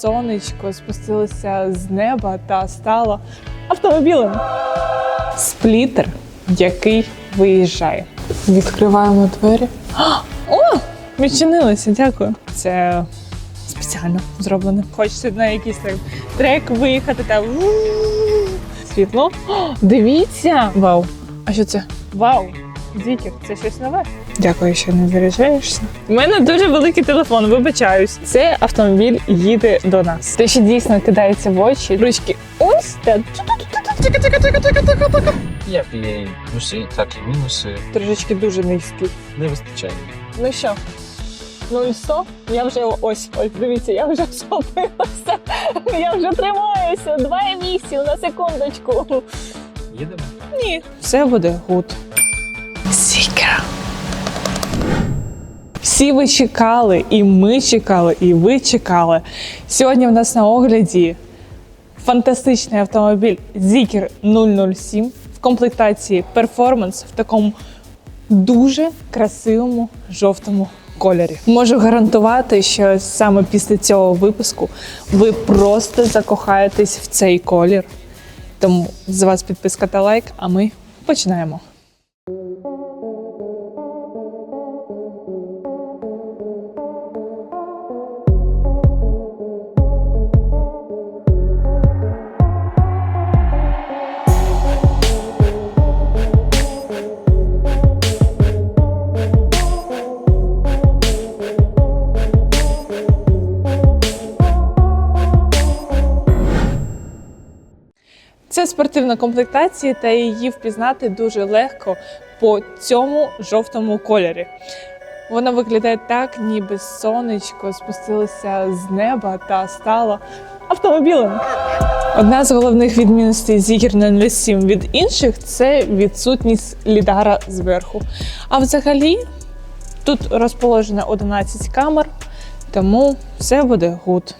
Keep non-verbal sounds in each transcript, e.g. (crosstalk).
Сонечко спустилося з неба та стало автомобілем. Сплітер, який виїжджає. Відкриваємо двері. О! Відчинилося, дякую. Це спеціально зроблено. Хочеться на якийсь так трек виїхати та світло. О, дивіться! Вау! А що це? Вау! Зікер, це щось нове. Дякую, що не заряджаєшся. У мене дуже великий телефон, вибачаюсь. Це автомобіль їде до нас. Те, що дійсно кидається в очі, ручки ось та Як і плюси, так і мінуси трошечки дуже низькі. не вистачає. Ну що? Ну і що? Я вже ось, ось дивіться, я вже схопилася. Я вже тримаюся. Два емісії на секундочку. Їдемо? Ні. Все буде гуд. Сіка. Всі ви чекали, і ми чекали, і ви чекали. Сьогодні в нас на огляді фантастичний автомобіль Zikr 007 в комплектації перформанс в такому дуже красивому жовтому кольорі. Можу гарантувати, що саме після цього випуску ви просто закохаєтесь в цей колір. Тому з вас підписка та лайк, а ми починаємо. Спортивна комплектація, та її впізнати дуже легко по цьому жовтому кольорі. Вона виглядає так, ніби сонечко спустилося з неба та стало автомобілем. Одна з головних відмінностей Zikr 007 від інших це відсутність лідара зверху. А взагалі тут розположено 11 камер, тому все буде гуд.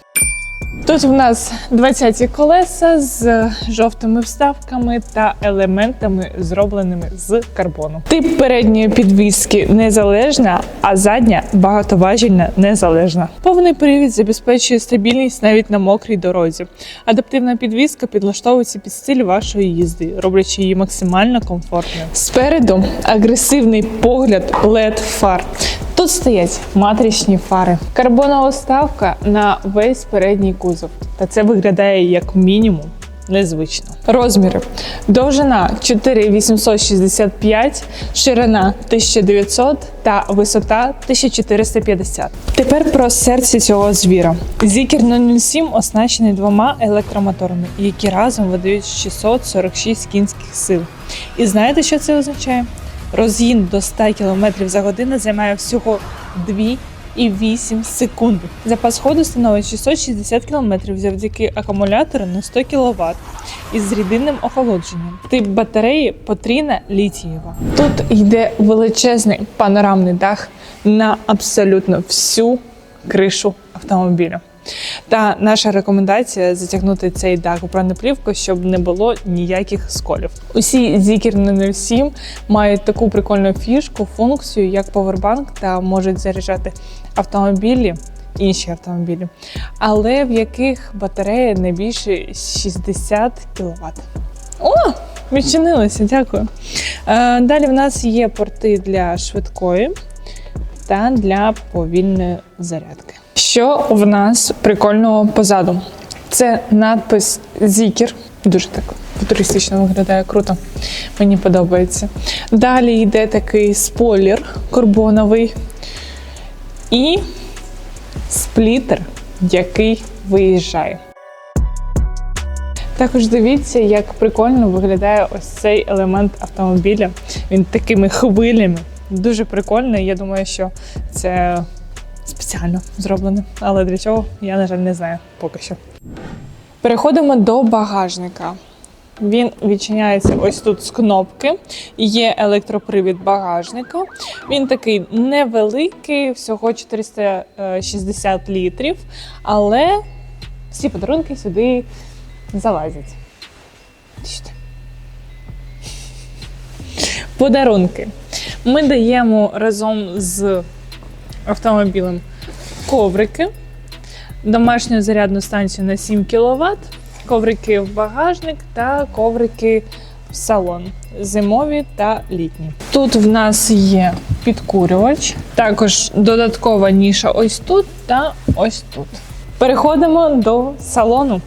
Тут в нас 20-ті колеса з жовтими вставками та елементами, зробленими з карбону. Тип передньої підвіски незалежна, а задня багатоважільна незалежна. Повний привід забезпечує стабільність навіть на мокрій дорозі. Адаптивна підвіска підлаштовується під стиль вашої їзди, роблячи її максимально комфортною. Спереду агресивний погляд led фар. Тут стоять матричні фари, карбонова ставка на весь передній кузов. Та це виглядає як мінімум незвично. Розміри: довжина 4865, ширина 1900 та висота 1450. Тепер про серце цього звіра. Zikr 007 оснащений двома електромоторами, які разом видають 646 кінських сил. І знаєте, що це означає? Розгін до 100 км за годину займає всього 2,8 секунди. Запас ходу становить 660 км завдяки акумулятору на 100 кВт із рідинним охолодженням. Тип батареї потрійна літієва. Тут йде величезний панорамний дах на абсолютно всю кришу автомобіля. Та наша рекомендація затягнути цей дах у бронеплівку, щоб не було ніяких сколів. Усі Zikr 07 мають таку прикольну фішку, функцію, як повербанк, та можуть заряджати автомобілі. Інші автомобілі, але в яких батарея не більше 60 кВт. О, відчинилися, дякую. Е, далі в нас є порти для швидкої та для повільної зарядки. Що в нас прикольного позаду? Це надпис Zikr. Дуже так футуристично виглядає круто. Мені подобається. Далі йде такий спойлер карбоновий і сплітер, який виїжджає. Також дивіться, як прикольно виглядає ось цей елемент автомобіля. Він такими хвилями. Дуже прикольно. і Я думаю, що це спеціально зроблено. Але для чого я, на жаль, не знаю поки що. Переходимо до багажника. Він відчиняється ось тут з кнопки. Є електропривід багажника. Він такий невеликий, всього 460 літрів, але всі подарунки сюди залазять. Подарунки. Ми даємо разом з автомобілем коврики. домашню зарядну станцію на 7 кВт, коврики в багажник та коврики в салон. Зимові та літні. Тут в нас є підкурювач, також додаткова ніша ось тут та ось тут. Переходимо до салону.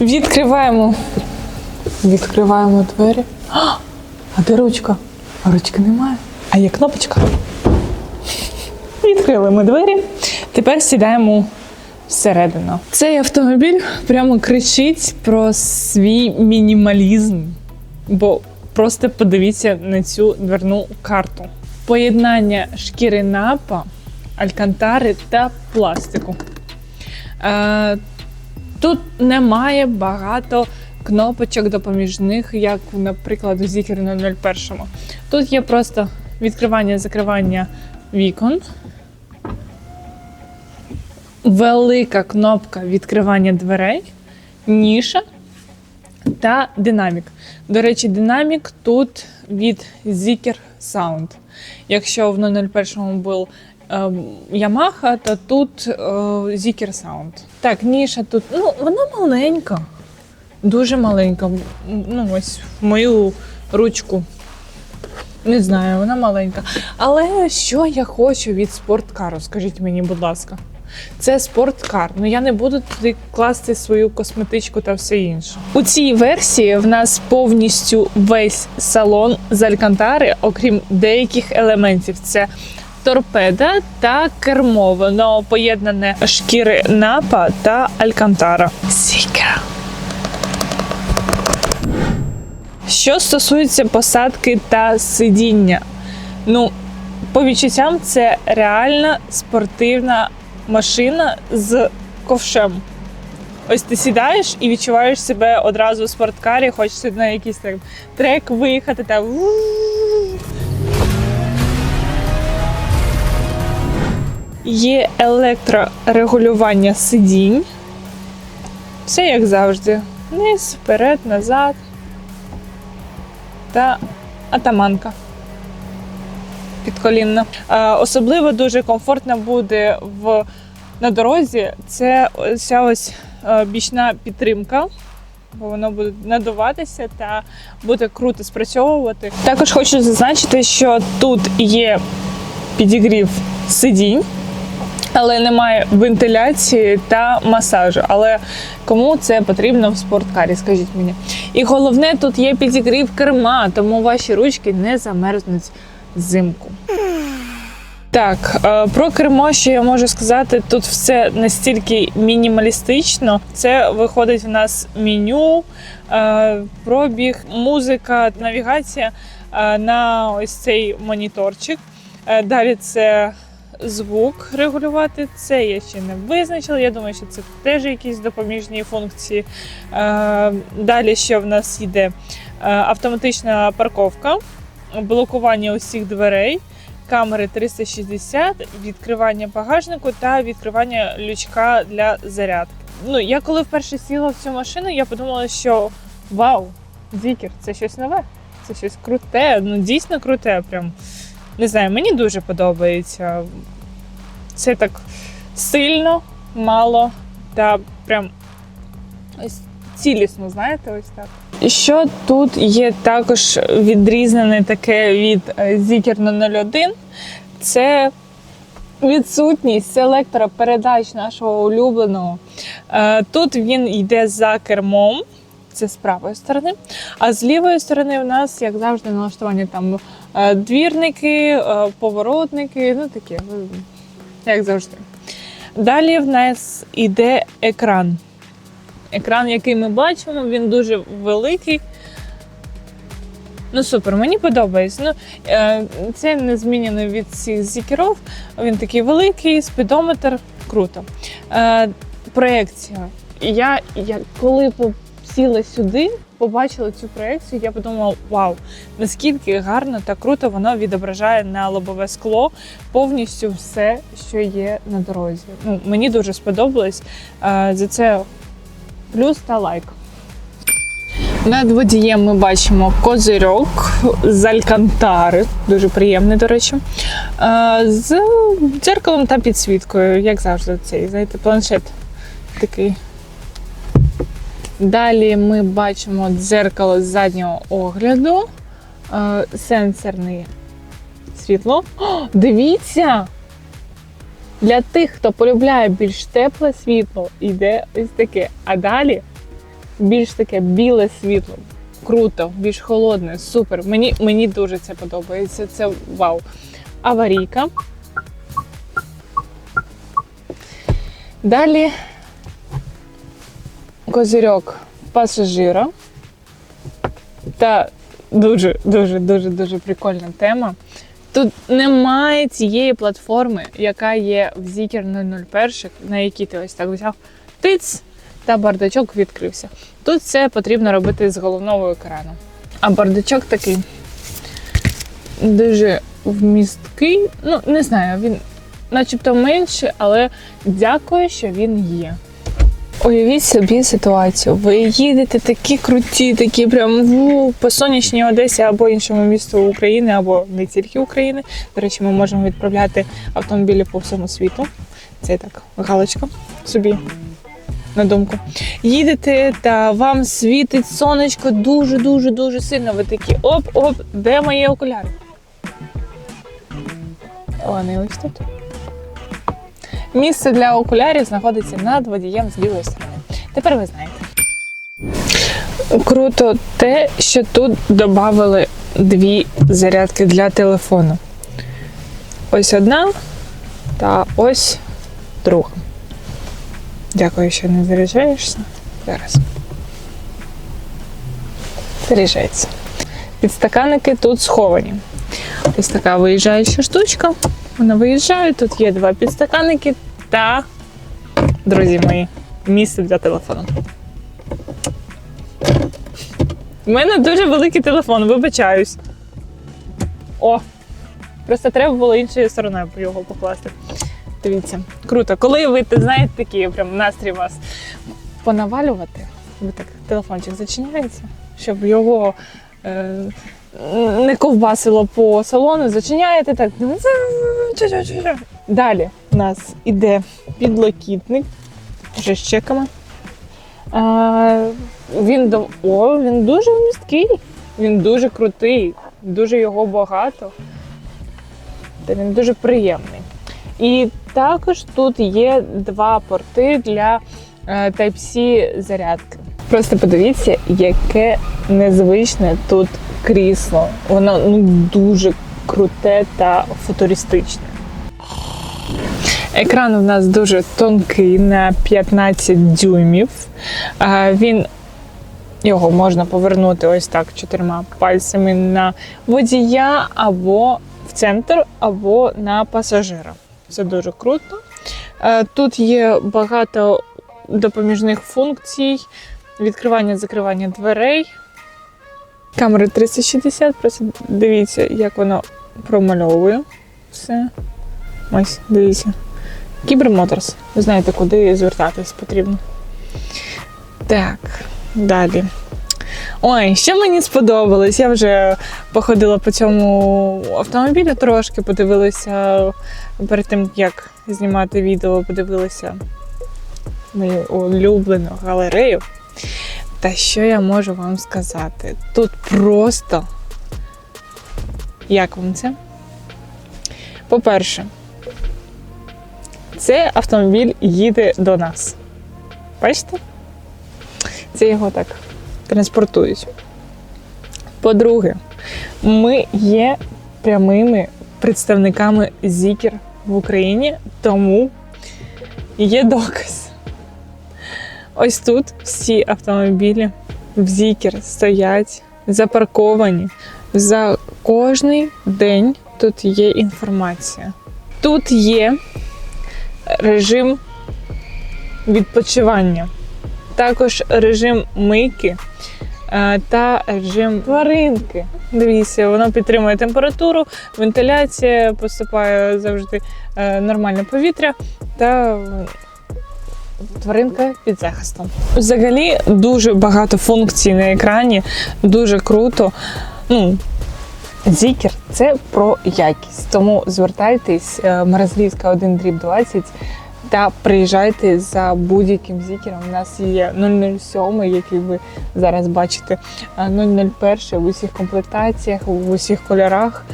Відкриваємо. Відкриваємо двері. А, а де ручка? Ручки немає. А є кнопочка. Відкрили ми двері. Тепер сідаємо всередину. Цей автомобіль прямо кричить про свій мінімалізм. Бо просто подивіться на цю дверну карту. Поєднання шкіри напа, алькантари та пластику. Е, тут немає багато кнопочок допоміжних, як, наприклад, у на 01. Тут є просто відкривання закривання вікон. Велика кнопка відкривання дверей, ніша та динамік. До речі, динамік тут від Zikr Sound. Якщо в 001 був е, Yamaha, то тут е, Zikr Sound. Так, ніша тут, ну, вона маленька. Дуже маленька. Ну, ось в мою ручку. Не знаю, вона маленька. Але що я хочу від спорткару? Скажіть мені, будь ласка. Це спорткар. Ну я не буду туди класти свою косметичку та все інше. У цій версії в нас повністю весь салон з алькантари, окрім деяких елементів. Це торпеда та кермо. Воно поєднане шкіри напа та алькантара. Сіка. Що стосується посадки та сидіння, ну по відчуттям, це реальна спортивна машина з ковшем. Ось ти сідаєш і відчуваєш себе одразу в спорткарі, хочеться на якийсь там трек виїхати та. Є електрорегулювання сидінь. Все як завжди. Вниз, вперед, назад. Та атаманка підколінна. Особливо дуже комфортно буде в, на дорозі. Це ця ось е, бічна підтримка. Бо воно буде надуватися та буде круто спрацьовувати. Також хочу зазначити, що тут є підігрів сидінь, але немає вентиляції та масажу. Але кому це потрібно в спорткарі, скажіть мені. І головне, тут є підігрів керма, тому ваші ручки не замерзнуть взимку. Так, е, про кермо, що я можу сказати, тут все настільки мінімалістично. Це виходить в нас меню, е, пробіг, музика, навігація е, на ось цей моніторчик. Далі це звук регулювати. Це я ще не визначила. Я думаю, що це теж якісь допоміжні функції. Далі ще в нас йде автоматична парковка, блокування усіх дверей камери 360, відкривання багажнику та відкривання лючка для зарядки. Ну, я коли вперше сіла в цю машину, я подумала, що вау, Зікер, це щось нове, це щось круте, ну дійсно круте. Прям не знаю, мені дуже подобається. Це так сильно, мало та прям ось цілісно, знаєте, ось так. Що тут є також відрізнене таке від е, Zikr 01, це відсутність селектора передач нашого улюбленого. Е, Тут він йде за кермом, це з правої сторони. А з лівої сторони в нас, як завжди, налаштування там е, двірники, е, поворотники, ну таке, ну, як завжди. Далі в нас йде екран. Екран, який ми бачимо, він дуже великий. Ну, супер, мені подобається. Ну, е, це не змінено від всіх зікерів. Він такий великий, спідометр, круто. Е, проекція. Я, я коли сіла сюди, побачила цю проекцію, я подумала: вау, наскільки гарно та круто воно відображає на лобове скло повністю все, що є на дорозі. Ну, мені дуже сподобалось. Е, за це плюс та лайк. Над водієм ми бачимо козирьок з алькантари, дуже приємний, до речі, з дзеркалом та підсвіткою, як завжди, цей знаєте, планшет такий. Далі ми бачимо дзеркало заднього огляду, сенсорне світло. О, дивіться! Для тих, хто полюбляє більш тепле світло, йде ось таке. А далі більш таке біле світло. Круто, більш холодне, супер. Мені, мені дуже це подобається. Це вау. Аварійка. Далі козирьок пасажира. Та дуже, дуже, дуже, дуже прикольна тема. Тут немає цієї платформи, яка є в Zikr 001, на якій ти ось так взяв тиц, та бардачок відкрився. Тут це потрібно робити з головного екрану. А бардачок такий дуже вмісткий. Ну, не знаю, він начебто менший, але дякую, що він є. Уявіть собі ситуацію. Ви їдете такі круті, такі прям ву, по сонячній Одесі або іншому місту України, або не тільки України. До речі, ми можемо відправляти автомобілі по всьому світу. Це так, галочка собі на думку. Їдете та вам світить сонечко дуже, дуже, сильно. Ви такі оп-оп, де мої окуляри? Вони ось тут. Місце для окулярів знаходиться над водієм з лівої сторони. Тепер ви знаєте. Круто те, що тут додали дві зарядки для телефону. Ось одна та ось друга. Дякую, що не заряджаєшся. Зараз. Заряджається. Підстаканники тут сховані. Ось така виїжджаюча штучка. Вона виїжджає, тут є два підстаканники та, друзі мої, місце для телефону. У мене дуже великий телефон, вибачаюсь. О! Просто треба було іншою стороною його покласти. Дивіться, круто. Коли ви знаєте такі прям настрій вас понавалювати, ви так телефончик зачиняється, щоб його е, не ковбасило по салону, зачиняєте так. Далі у нас іде підлокітник вже з чеками. А, він, о, він дуже вмісткий, він дуже крутий, дуже його багато. Та він дуже приємний. І також тут є два порти для е, Type-C зарядки. Просто подивіться, яке незвичне тут крісло. Воно ну, дуже круте та футуристичне. Екран у нас дуже тонкий на 15 дюймів. Він його можна повернути ось так чотирма пальцями на водія або в центр, або на пасажира. Це дуже круто. Тут є багато допоміжних функцій, відкривання, закривання дверей. Камера 360, просто дивіться, як воно промальовує все. Ось, дивіться. Кібермоторс. Ви знаєте, куди звертатись потрібно. Так, далі. Ой, що мені сподобалось. Я вже походила по цьому автомобілю трошки, подивилася перед тим, як знімати відео, подивилася мою улюблену галерею. Та що я можу вам сказати? Тут просто. Як вам це? По-перше, цей автомобіль їде до нас. Бачите? Це його так транспортують. По-друге, ми є прямими представниками Зікер в Україні, тому є доказ. Ось тут всі автомобілі в Зікер стоять запарковані. За кожний день тут є інформація. Тут є режим відпочивання, також режим мийки е, та режим тваринки. Дивіться, воно підтримує температуру, вентиляція, поступає завжди е, нормальне повітря та тваринка під захистом. Взагалі дуже багато функцій на екрані, дуже круто. Ну, Зікер це про якість. Тому звертайтесь, е, Морозлівська 1 дріб 20. та приїжджайте за будь-яким зікером. У нас є 007, який ви зараз бачите, 001 в усіх комплектаціях, в усіх кольорах.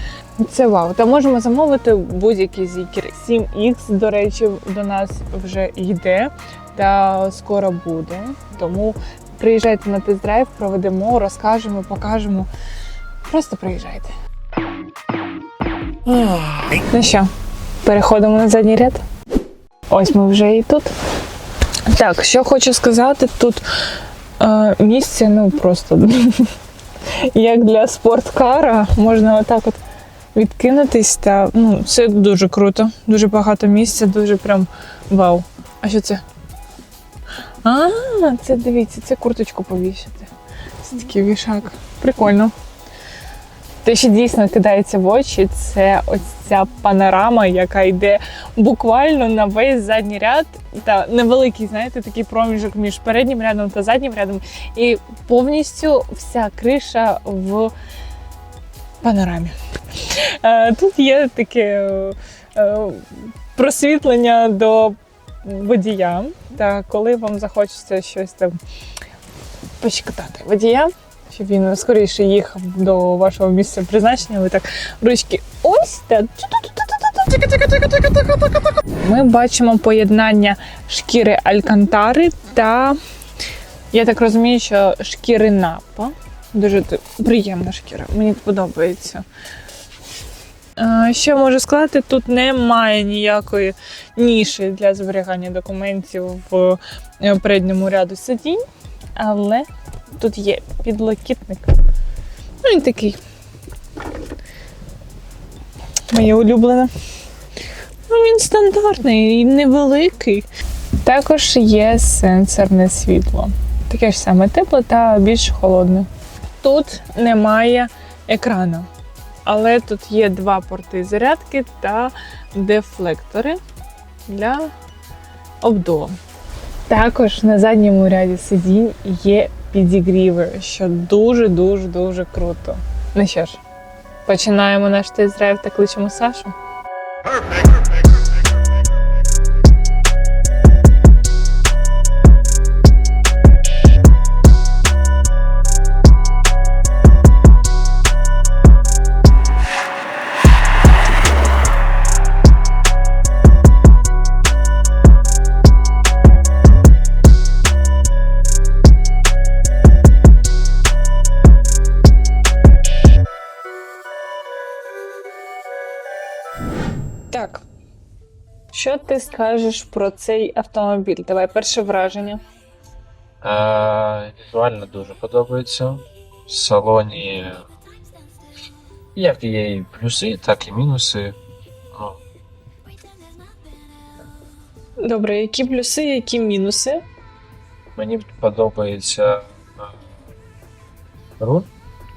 Це вау. Та можемо замовити будь-який зікер. 7X, до речі, до нас вже йде та скоро буде. Тому приїжджайте на тест-драйв, проведемо, розкажемо, покажемо. Просто приїжджайте. Ну що, переходимо на задній ряд. Ось ми вже і тут. Так, що хочу сказати, тут е, місце, ну просто (laughs) як для спорткара, можна отак от відкинутись. Та ну, це дуже круто. Дуже багато місця, дуже прям вау. А що це? А, це дивіться, це курточку повісити. Це такий вішак. Прикольно. Те, що дійсно кидається в очі, це ось ця панорама, яка йде буквально на весь задній ряд, та невеликий, знаєте, такий проміжок між переднім рядом та заднім рядом, і повністю вся криша в панорамі. Е, Тут є таке е, просвітлення до водія. Та коли вам захочеться щось там пощекотати водія, щоб він скоріше їхав до вашого місця призначення, ви так ручки ось та ми бачимо поєднання шкіри алькантари та, я так розумію, що шкіри напа. Дуже приємна шкіра, мені подобається. Що можу сказати, тут немає ніякої ніші для зберігання документів в е, передньому ряду сидінь, але тут є підлокітник. Ну, він такий. Моє улюблене. Ну, він стандартний і невеликий. Також є сенсорне світло. Таке ж саме тепле та більш холодне. Тут немає екрану, але тут є два порти зарядки та дефлектори для обдуву. Також на задньому ряді сидінь є підігріви, що дуже-дуже дуже круто. Ну що ж, починаємо наш тест-драйв та кличемо Сашу. Так. Що ти скажеш про цей автомобіль? Давай перше враження. Е, візуально дуже подобається. В салоні як є і плюси, так і мінуси. Ну, Добре, які плюси, які мінуси? мені подобається руль,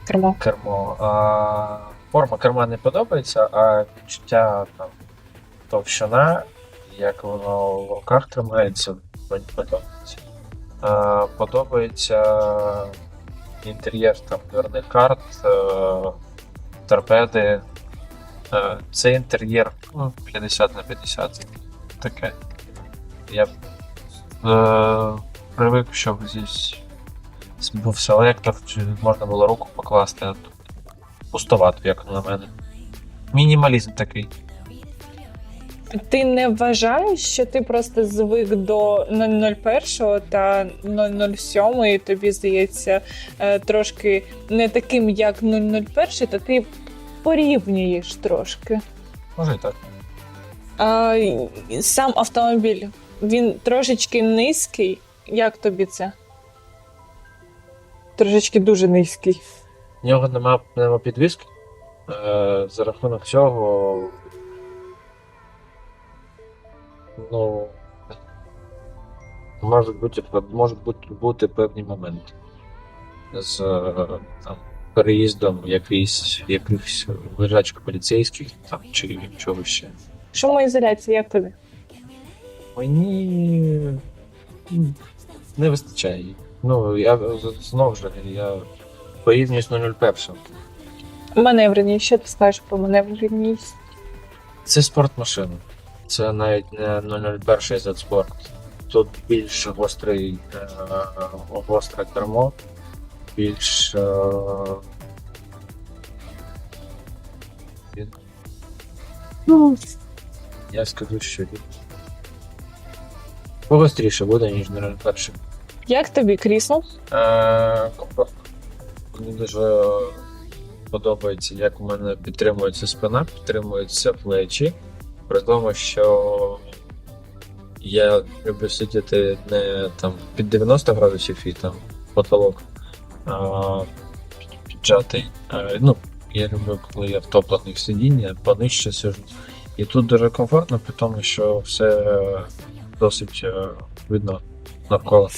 Кермо. кермо. А форма керма не подобається, а відчуття там товщина, як воно в руках тримається, мені подобається. Е, подобається інтер'єр там дверних карт, е, торпеди. Е, це інтер'єр ну, 50 на 50. Таке. Я е, привик, щоб здесь був селектор, чи можна було руку покласти, а тут пустовато, як на мене. Мінімалізм такий. Ти не вважаєш, що ти просто звик до 001 та 007, і тобі здається е, трошки не таким, як 001, то ти порівнюєш трошки. Може і так. А, сам автомобіль, він трошечки низький. Як тобі це? Трошечки дуже низький. В нього нема, нема підвіски. Е, за рахунок цього. Ну. Можуть бути, можуть бути, бути певні моменти. З е, там, переїздом якийсь, якихось лежачок поліцейських там, чи чогось ще. Шумоізоляція, як тобі? Мені не вистачає. її. Ну, я знову ж я порівнюю з 001. Маневреність, що ти скажеш про маневреність? Це спортмашина. Це навіть не 001 Z Sport. Тут більш гострий, е, гостре кермо, більш. Е, ну, я скажу, що він погостріше буде, ніж 001. Як тобі крісло? Е, комфортно. Мені дуже подобається, як у мене підтримується спина, підтримуються плечі. При тому, що я люблю сидіти не там під 90 градусів і там потолок а, піджатий. Е, ну, я люблю, коли я в сидіння, понижче сижу. І тут дуже комфортно, при тому, що все досить е, видно навколо.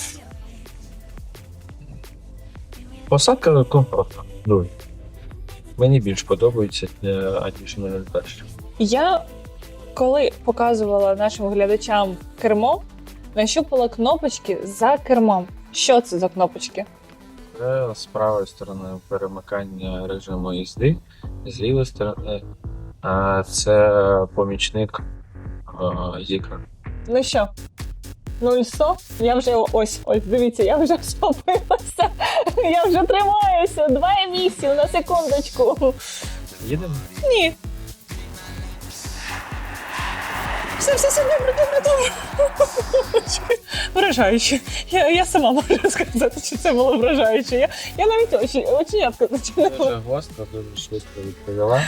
Посадка комфортна. Дуже. Мені більш подобається, е, аніж 001. Я коли показувала нашим глядачам кермо, нащупала кнопочки за кермом. Що це за кнопочки? Це з правої сторони перемикання режиму їзди, з лівої сторони е, це помічник е, зікра. Ну що? 0-100? Я вже ось, ось, дивіться, я вже вступилася. Я вже тримаюся. 2,8 на секундочку. Їдемо? Ні. Все, все, все, добре, добре, добре. Вражаюче. Я, я сама можу сказати, що це було вражаюче. Я, я навіть очі, оченятка зачинила. Дуже гостро, дуже швидко відповіла.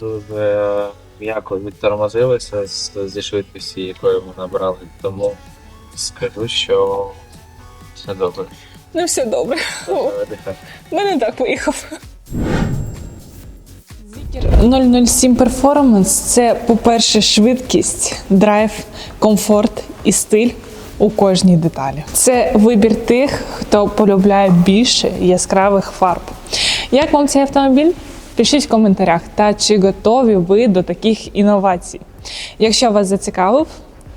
Дуже м'яко відтормозилися з- зі швидкості, якою ми набрали. Тому скажу, що все добре. Ну все добре. Мене так поїхав. Зікер 007 Performance це, по-перше, швидкість, драйв, комфорт і стиль у кожній деталі. Це вибір тих, хто полюбляє більше яскравих фарб. Як вам цей автомобіль? Пишіть в коментарях, та чи готові ви до таких інновацій. Якщо вас зацікавив,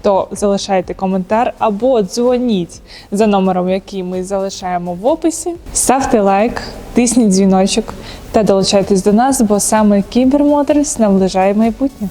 то залишайте коментар або дзвоніть за номером, який ми залишаємо в описі. Ставте лайк, тисніть дзвіночок та долучайтесь до нас, бо саме Кібермоторс наближає майбутнє.